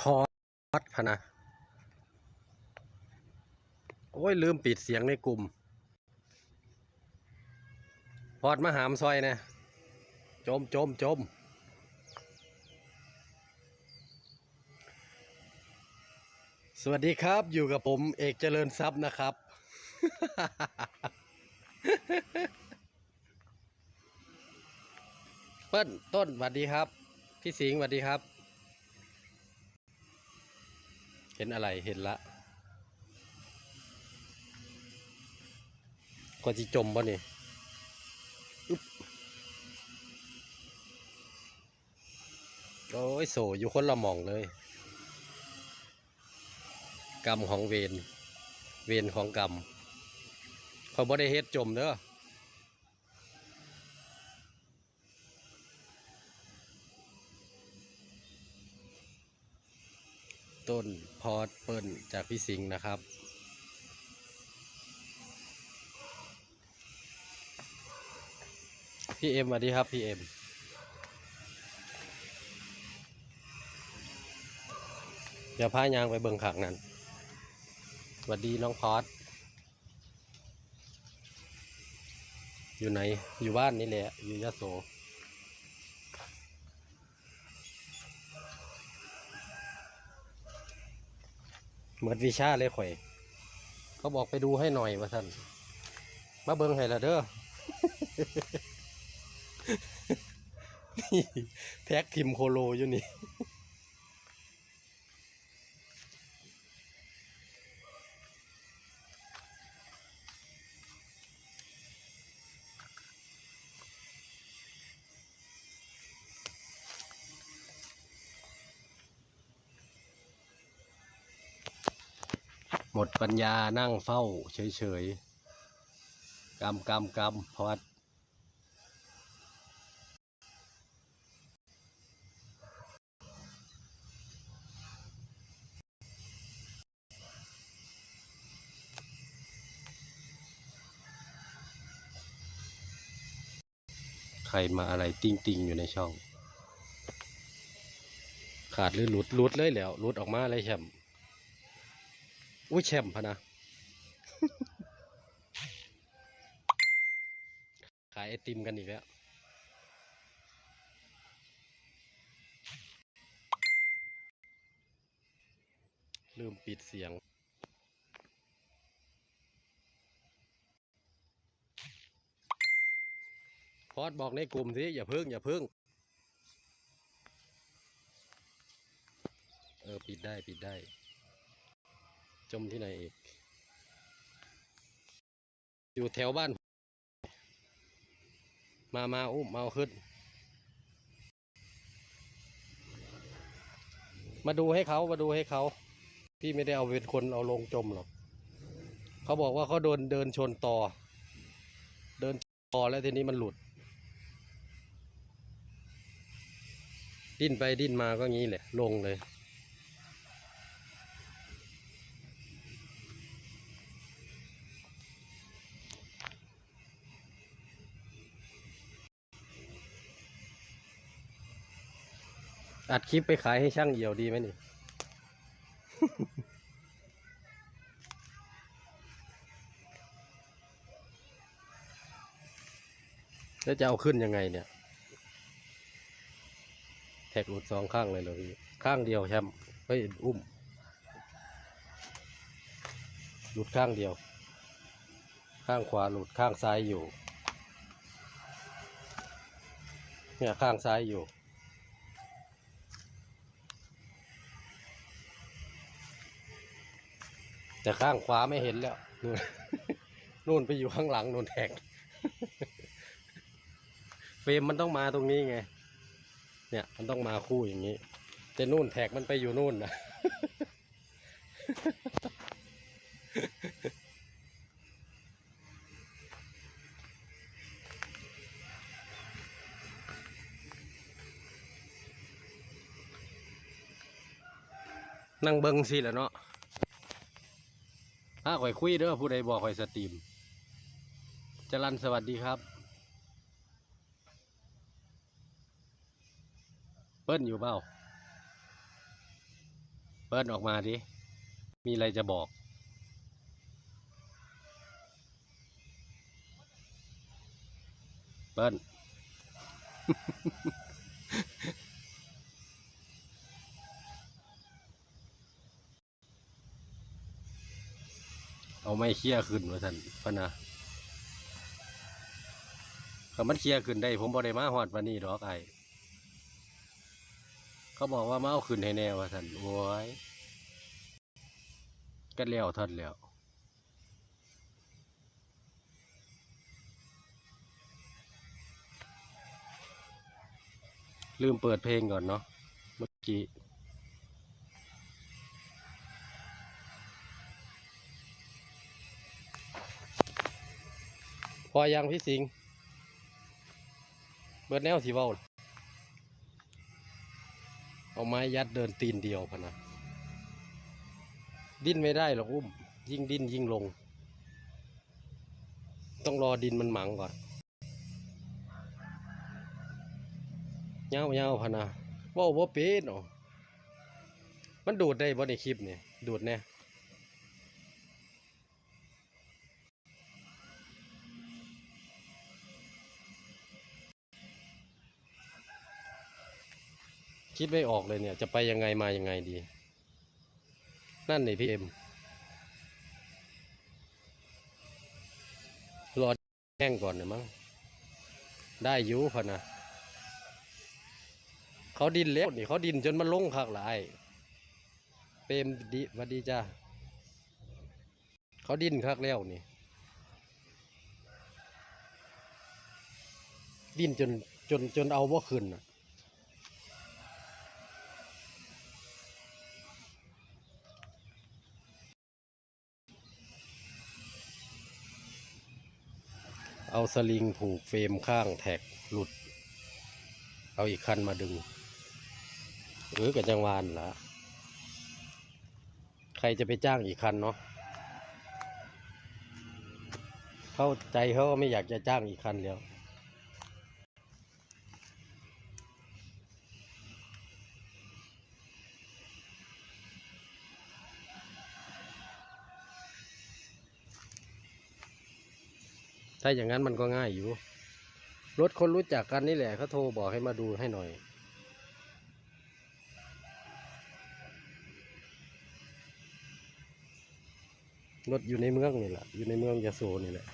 พอดพะนะ โอ้ย ลืมปิดเสียงในกลุ่ม พอดมาหามซอยนะจมจมจมสวัสดีครับอยู่กับผมเอกเจริญทรัพย์นะครับ เปิ้ลต้นสวัสดีครับ พี่สิงห์สวัสดีครับ ห็นอะไรเห็นละก็จะจมป่ะนี่โอ้ยโสอยู่คนละหม่องเลย กรรมของเวรเวรของกรรมเขาบ่ได้เฮ็ดจมเด้อ ต้นพอดเปิ้ลจากพี่สิงห์นะครับ พี่เอ็มสวัสดีครับพี่เอ็มเดี๋ยวพายางไปเบิ่งขังนั้นสวัสดีน้องพอดอยู่ไหน อยู่บ้านนี่แหละ อยู่ยะโส เหมือนวิชาเลยข่อย เขาบอกไปดูให้หน่อยว่าท่านมาเบิ้งให้ละเด้อแพ็กทิมโคโลอยู่นี่ ปัญญานั่งเฝ้าเฉยๆกำกำกำพอดใครมาอะไรติ้งติงๆอยู่ในช่อง ขาดหรือหลุดหลุดเลยแล้วหลุดออกมาเลยแชมป์ อุ้ยแชมป์พะนะขายไอติมกันอีกแล้วลืมปิดเสียง พอดบอกในกลุ่มสิอย่าเพิ่ง อย่าเพิ่ง เออ ปิดได้ ปิดได้ จมที่ไหนอีก อยู่แถวบ้าน มามาอุ้มมาเอาขึ้น มาดูให้เขามาดูให้เขา พี่ไม่ได้เอาเป็นคนเอาลงจมหรอก เขาบอกว่าเขาโดนเดินชนต่อ เดินต่อแล้วทีนี้มันหลุด ดิ้นไปดิ้นมาก็งี้แหละ ลงเลย อัดคลิปไปขายให้ช่างเหี่ยวดีไหมนี่ แล้วจะเอาขึ้นยังไงเนี่ย แท็กหลุดสองข้างเลยเหรอพี่ ข้างเดียวแชมป์เฮ้ย อุ้ม หลุดข้างเดียว ข้างขวาหลุดข้างซ้ายอยู่ เนี่ยข้างซ้ายอยู่ แต่ข้างขวาไม่เห็นแล้วนู่นนู่นไปอยู่ข้างหลังนู่นแทกเฟรมมันต้องมาตรงนี้ไง เนี่ยมันต้องมาคู่อย่างนี้ แต่นู่นแท็กมันไปอยู่นู่นนะนั่งเบิงสิแหล้วเนาะ ถ้าข่อยคุยเด้อผู้ใดบอกข่อยสตรีมจรันสวัสดีครับ เปิ้ลอยู่เปล่า เปิ้ลออกมาดิ มีอะไรจะบอกเปิ้ล เอาไม่เคลียร์ขึ้นว่าท่านพนะคำมันเคลียร์ขึ้นได้ ผมบ่ได้มาหอดวันนี้ดอกไอเขาบอกว่ามาเอาขึ้นให้แน่ว่าท่านโอ้ยก็แล้วท่านแล้วลืมเปิดเพลงก่อนเนาะเมื่อกี้ พอยังพี่สิงเบิดแนวสีเว้าเอาไม้ยัดเดินตีนเดียวพะนะดิ้นไม่ได้หรอกอุ้ม ยิ่งดิ้นยิ่งลง ต้องรอดินมันหมังก่อนเงาเงาพะนะว่าว่าเป็นอ๋อมันดูดได้บ่ในคลิปเนี่ยดูดแน่ คิดไม่ออกเลยเนี่ย จะไปยังไงมายังไงดี นั่นนี่พี่เอ็มรอแห้งก่อนนะมั้งได้ยูพะนะเขาดินแล้วนี่เขาดินจนมันลงคักหลายเปรมดีวัดดีจ้าเขาดินคักแล้วนี่ ดินจนจนจนเอาว่าขึ้นอะ เอาสลิงผูกเฟรมข้างแท็กหลุด เอาอีกคันมาดึง หรือกับจังหวานละใครจะไปจ้างอีกคันเนาะเข้าใจเขาก็ไม่อยากจะจ้างอีกคันแล้ว ถ้าอย่างนั้นมันก็ง่ายอยู่ รถคนรู้จักกันนี่แหละเขาโทรบอกให้มาดูให้หน่อย รถอยู่ในเมืองนี่แหละ อยู่ในเมืองยะโสนี่แหละ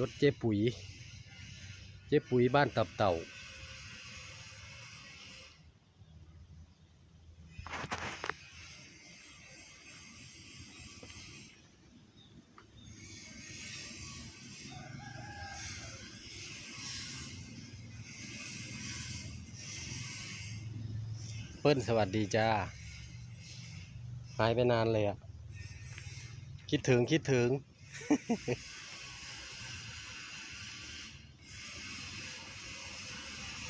รถเจ๊ปุ๋ย เจ๊ปุ๋ยบ้านตับเต่า ปิ้ลสวัสดีจ้าหายไปนานเลยอะคิดถึงคิดถึง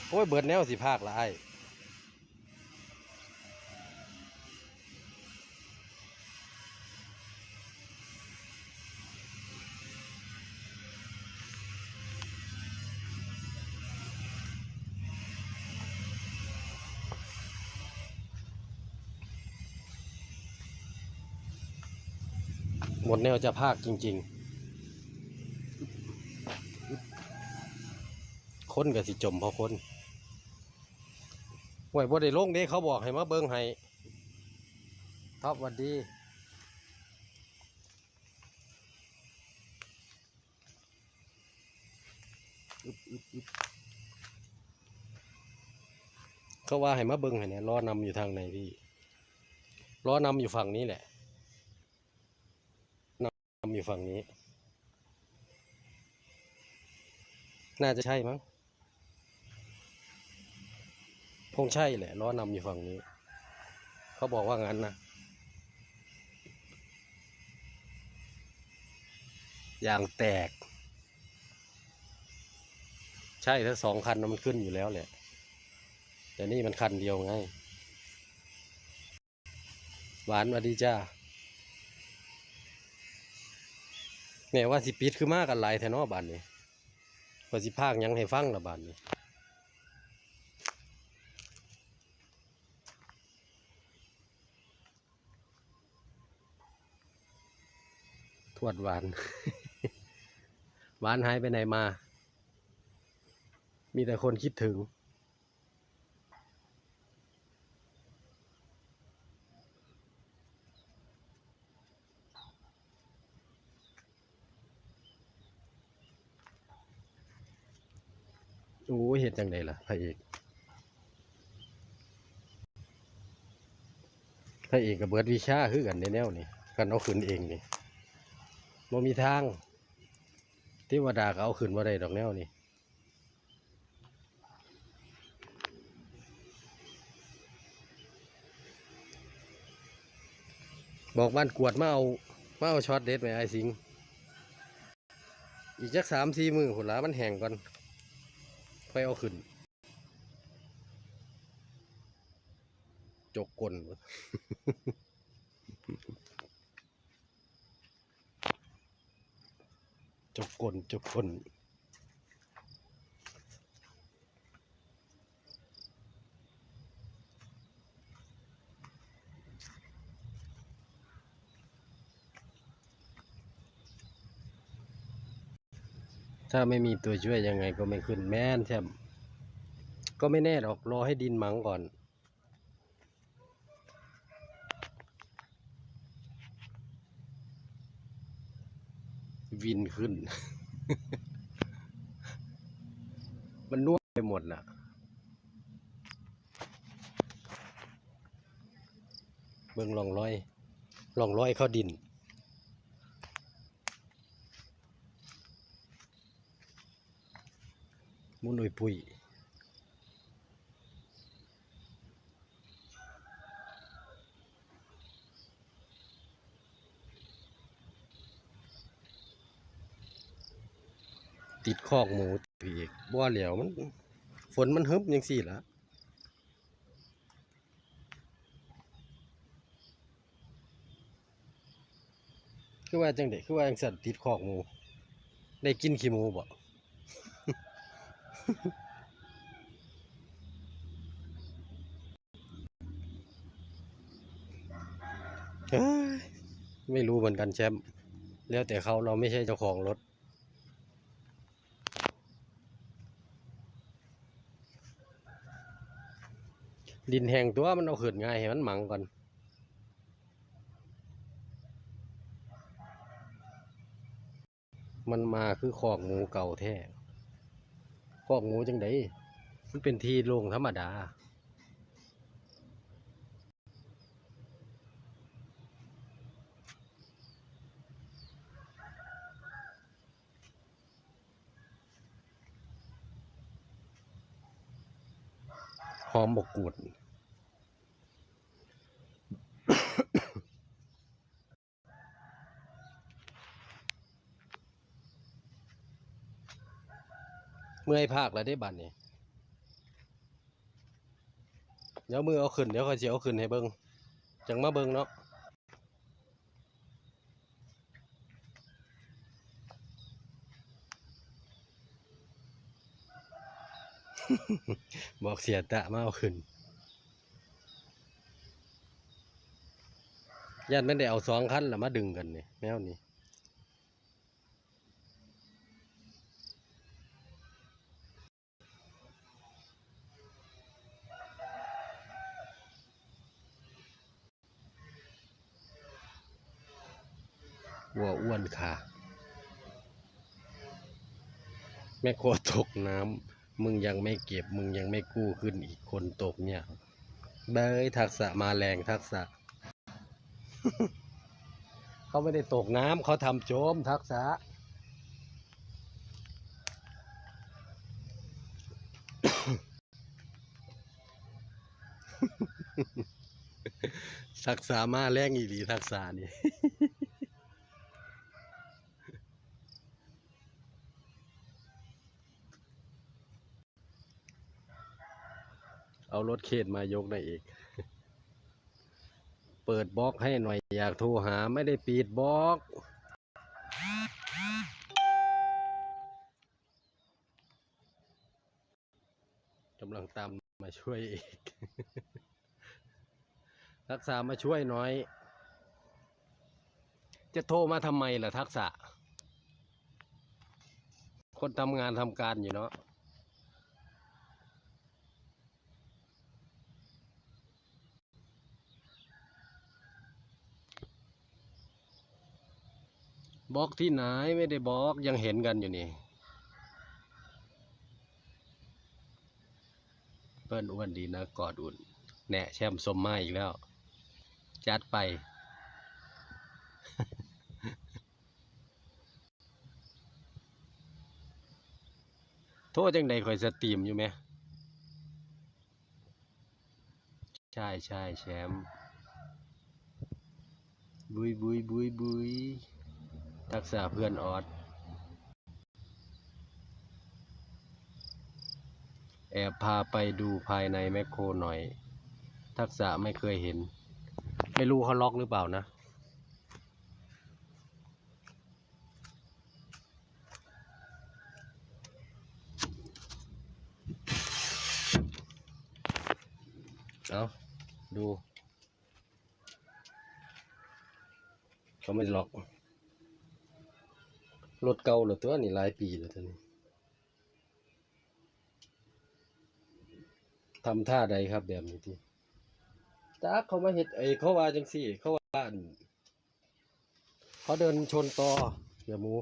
โอ้ยเบิดแนวสิภาคละไอ้ หมดแนวจะภาคจริง ๆ คนกับสิจมพราะคนห่วยบ่ได้ลงเด้เขาบอกให้มาเบิ่งให้ท็อปวัดดี เขาว่าให้มาเบิ่งให้เนี่ยล้อนำอยู่ทางไหนพี่ล้อนำอยู่ฝั่งนี้แหละำอยู่ฝั่งนี้ น่าจะใช่มั้งคงใช่แหละล้อนำอยู่ฝั่งนี้ เขาบอกว่างั้นนะอย่างแตก ใช่ถ้าสองคันมันขึ้นอยู่แล้วแหละ แต่นี่มันคันเดียวไง หวานสวัดีจ้า เนี่ยว่าสิปิดคือมากกันหลายแถนอบานนี้ว่าสิภาคยังให้ฟังละบานนี้ทวดหวาน หวานหายไปไหนมา มีแต่คนคิดถึง โอ้ยเห็ดจังไดล่ะพระเอกพระเอกกับเบิร์ดวิชาคือกันในแนวนี่กันเอาขึ้นเองนี่บ่มีทางเที่วดาก็เอาขึ้นบ่ได้ดอกแนวนี่บอกบ้านกวดมาเอามาเอาช็อตเด็ดไหมไอ้สิง อีกจักสามสี่มือหุ่นละมันแห้งก่อน ค่อยเอาขึ้น จกกลจกกลจกกล ถ้าไม่มีตัวช่วยยังไงก็ไม่ขึ้นแม่นใช่ไหมก็ไม่แน่หรอกรอให้ดินหมังก่อน วินขึ้น มันนวดไปหมดน่ะเบิ่งลองร้อยลองร้อยเข้าดิน มุนุยปุยติดคอกหมูผีกบ่เหลียวมันฝนมันฮึบยังสี่ละคือว่าจังเด็กคือว่าจังสัตว์ติดคอกหมู ได้กินขี้หมูบ่ ไม่รู้เหมือนกันแชมป์แล้วแต่เขาเราไม่ใช่เจ้าของรถ ดินแห้งตัวมันเอาขึ้นง่ายให้มันหมังก่อนมันมาคือคอกหมูเก่าแท้ คอกงูจังไดมันเป็นที่โล่งธรรมดา หอมบกกูด เมื่อยภาคแล้วได้บัตรนี่เดี๋ยวมือเอาขึ้นเดี๋ยวคอยสิเอาขึ้นให้เบิงจังมาเบิงเนาะบอกเสียตะมาเอาขึ้นยันไม่ได้เอาสองคันแล้วมาดึงกันนี่แนวนี้ วัวอ้วน ค่ะ แม่โครัวตกน้ำมึงยังไม่เก็บ มึงยังไม่กู้ขึ้นอีกคนตกเนี่ยเบยทักษะมาแรงทักษะ เขาไม่ได้ตกน้ำเขาทำโจมทักษะทักษะมาแรงอีหลีทักษะนี่ เอารถเข็นมายกได้อีก เปิดบล็อกให้หน่อยอยากโทรหาไม่ได้ปิดบล็อกกำลังตามมาช่วยอีกรักษามาช่วยหน่อย จะโทรมาทำไมล่ะทักษะ คนทำงานทำการอยู่เนาะ บอกที่ไหนไม่ได้บอกยังเห็นกันอยู่นี่เปิ้นอ้วนดีนะกอดอุ่นแหน่แช่มสมมาอีกแล้ว จัดไป โทษจังใดคอยสตรีมอยู่ไหม ใช่ใช่แชมป์บุยบุยบุยบุย ทักษะเพื่อนออดแอบพาไปดูภายในแมคโครหน่อย ทักษะไม่เคยเห็น ไม่รู้เขาล็อกหรือเปล่านะ เอาดู เขาไม่ล็อก รถเก่าเหรือตัวนี่หลายปีแล้วตัวนี้ทำท่าใดครับแบบนี้ที่จ้าเขามาเห็ดไอ้เขาว่าจังสี่ เขาว่าเขาเดินชนตอเดี๋ยวมู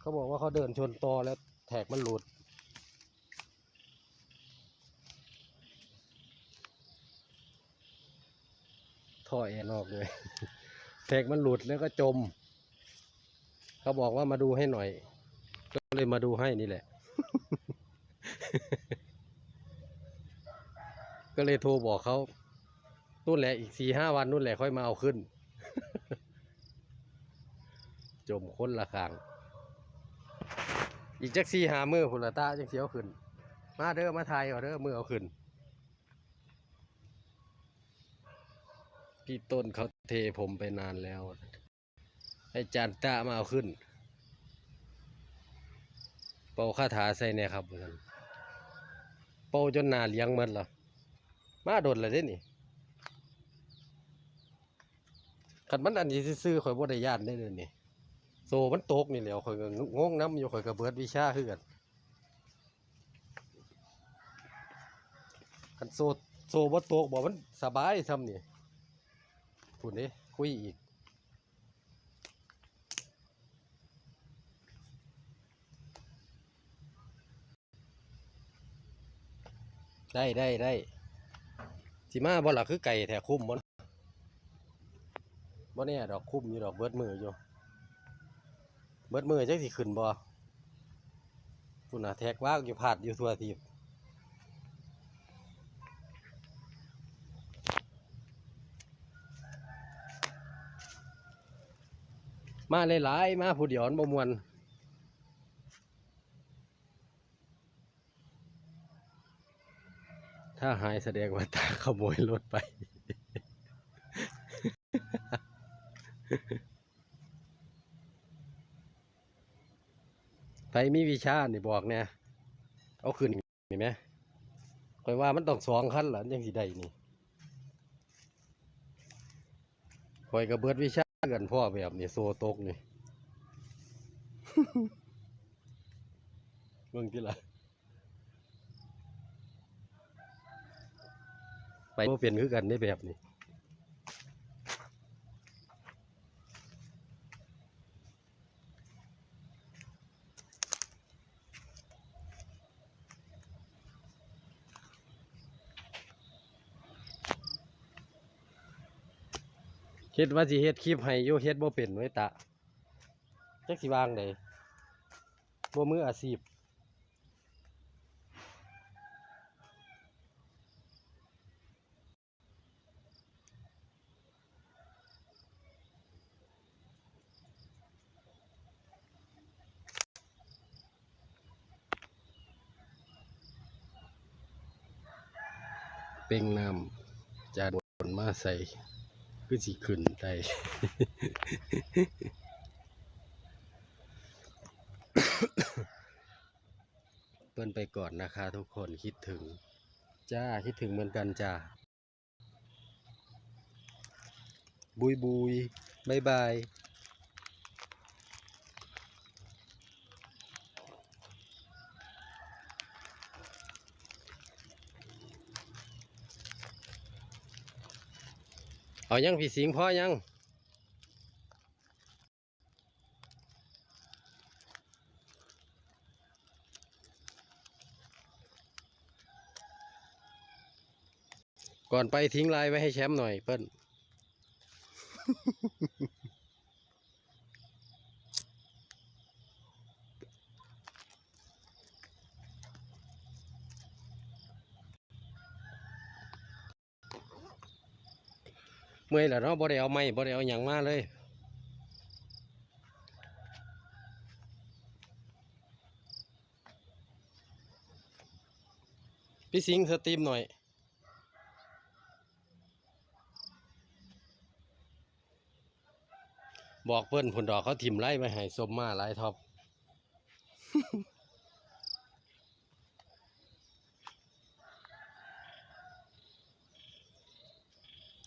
เขาบอกว่าเขาเดินชนตอแล้วแท็กมันหลุดท่อแอนออกเลยแท็กมันหลุดแล้วก็จม เขาบอกว่ามาดูให้หน่อย ก็เลยมาดูให้นี่แหละ ก็เลยโทรบอกเขานู่นแหละอีกสี่ห้าวันนู่นแหละค่อยมาเอาขึ้น จมค้นละคาง อีกจักสี่หามือพุลตาจังเสียวขึ้น มาเด้อมาไทยเอาเด้อมือเอาขึ้น พี่ต้นเขาเทผมไปนานแล้ว ให้จานตามาเอาขึ้น เป่าคาถาใส่เนี่ยครับเหมือนเป่าจนนาเลี้ยงมันเหรอมาโดนเลยเด้นี่ขันมันอันนี้ซื่อข่อยบ่ได้ย่านได้เลยนี่โซมันตกนี่แหล้วข่อยก็งงน้ำอยู่ข่อยก็เบิดวิชาคือกันคันโซโซบ่ตกบ่มันสบายซ้ำนี่พูดนี่คุยอีก ได้ได้ได้สิมาบ่ล่ะคือไก่แท้คุ้มบ่บ่แน่ดอกคุ้มอยู่ดอกเบิดมืออยู่ เบิดมือจักสิขึ้นบ่พุ่นน่ะแทกว่างอยู่พาดอยู่ทั่วทีมาหลายๆมาผู้เดียวนบ่มวน ถ้าหายแสดงว่าตาขโมยรถไป ไปมีวิชาเนี่บอกเนี่ยเอาขึ้นเห็นไหมคอยว่ามันต้องสองขั้นหล่ะยังสิได้นี่คอยกระเบิดวิชากันพ่อแบบนี่โซตกนี่เบิ่งที่ละ ไปบ่เป็นคือกันได้แบบนี้เฮ็ดว่าสิเฮ็ดคลิปให้อยู่เฮ็ดบ่เป็นไว้ตะจักสิวางได้บ่มืออาชีพ ป่งน้ำจานบนมาใส่คือสิขึ้นได้เปิ้นไปก่อนนะคะทุกคนคิดถึง จ้า คิดถึงเหมือนกันจ้า บุยบุยบายบาย เอายังพี่สิงพ่อยังก่อนไปทิ้งลายไว้ให้แชมป์หน่อยเปิ้ล มื่อยแล้วเนาะบ่ได้เอาไม้บ่ได้เอาหยังมาเลยพี่สิงสตรีมหน่อยบอกเพื่อนผลดอกเขาถิ่มไล่ไปให้สมมาหลายท็อป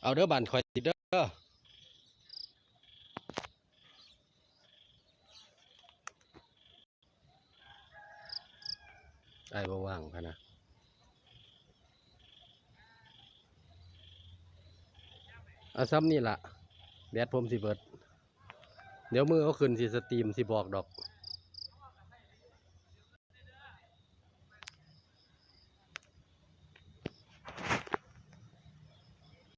เอาเด้อบันคอยติดเด้อไอ้บ่ว่างพะนะเอาซ้ำนี่ล่ะแดดผมสิเบิด เดี๋ยวมือเอาขึ้นสิสตรีมสิบอกดอก